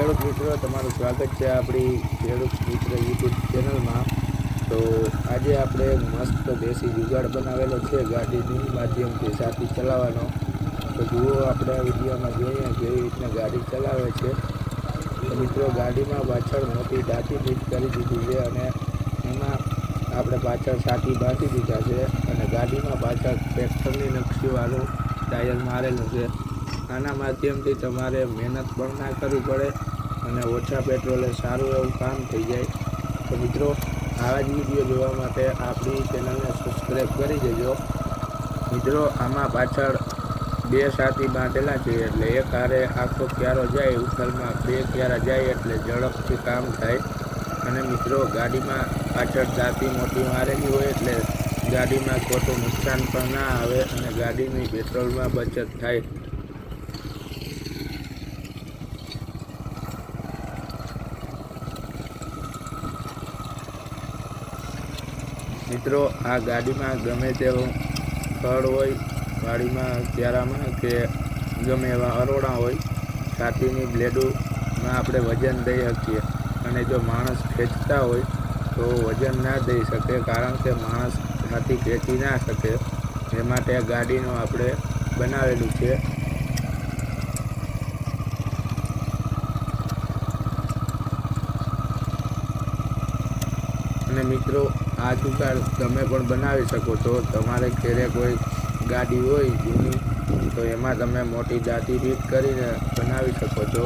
ખેડૂત મિત્રો, તમારું સ્વાગત છે આપણી ખેડૂત મિત્ર યુટ્યુબ ચેનલમાં તો આજે આપણે મસ્ત દેશી જુગાડ બનાવેલો છે ગાડીની માધ્યમથી સાથી ચલાવવાનો. તો જુઓ આપણે આ વિડીયોમાં જોઈએ કેવી રીતના ગાડી ચલાવે છે. મિત્રો, ગાડીમાં પાછળ મોટી દાંતી ફીટ કરી દીધી છે અને એમાં આપણે પાછળ સાથી બાંધી દીધા છે અને ગાડીમાં પાછળ ટ્રેક્ટરની નકશીવાળું ટાયર મારેલું છે. આના માધ્યમથી તમારે મહેનત પણ ના કરવી પડે અને ઓછા પેટ્રોલે સારું એવું કામ થઈ જાય. તો મિત્રો, આવા જ વીડિયો જોવા માટે આપણી ચેનલને સબસ્ક્રાઈબ કરી દેજો. મિત્રો, આમાં પાછળ બે સાથી બાંધેલા છે એટલે એક હારે આખો ક્યારો જાય, ઉથલમાં બે ક્યારા જાય એટલે ઝડપથી કામ થાય. અને મિત્રો, ગાડીમાં પાછળ દાંતી મોટી મારેલી હોય એટલે ગાડીમાં ખોટું નુકસાન પણ ના આવે અને ગાડીની પેટ્રોલમાં બચત થાય. મિત્રો, આ ગાડીમાં ગમે તેવું સ્થળ હોય, ગાડીમાં ક્યારામાં કે ગમે એવા અરોડા હોય, છાતીની બ્લેડોમાં આપણે વજન દઈ શકીએ. અને જો માણસ ખેંચતા હોય, તો વજન ના દઈ શકે, કારણ કે માણસ છાતી ખેંચી ના શકે. એ માટે ગાડીનું આપણે બનાવેલું છે. અને મિત્રો આ જુગાડ તમે પણ બનાવી શકો છો. તમારે ઘેરે કોઈ ગાડી હોય જૂની, તો એમાં તમે મોટી દાંતી રીત કરીને બનાવી શકો છો.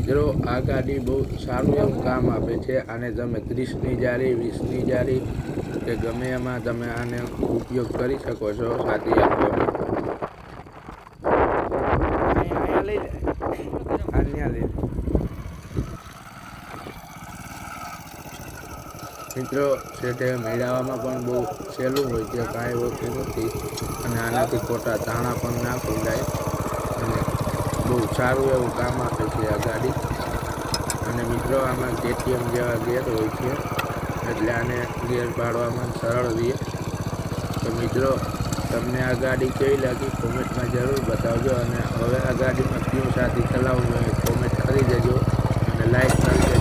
મિત્રો આ ગાડી બહુ સારું એવું કામ આપે છે આને તમે ત્રીસની જારી વીસની જારી કે ગમે એમાં તમે આને ઉપયોગ કરી શકો છો સાથી લે મિત્રો સેટે મેળવવામાં પણ બહુ સહેલું હોય છે, કાંઈ હોતું નથી. અને આનાથી ખોટા ધાણા પણ ના બહુ સારું એવું કામ આપે છે આ ગાડી. અને મિત્રો, આમાં કેટીએમ જેવા ગેર હોય છે. એટલે આને ગેર પાડવામાં સરળ રહે તો મિત્રો, તમને આ ગાડી કેવી લાગી કોમેન્ટમાં જરૂર બતાવજો. અને હવે આ ગાડીમાં ક્યુ સાથી ચલાવવું હોય કોમેન્ટ કરી દેજો. અને લાઈક કરી દેજો.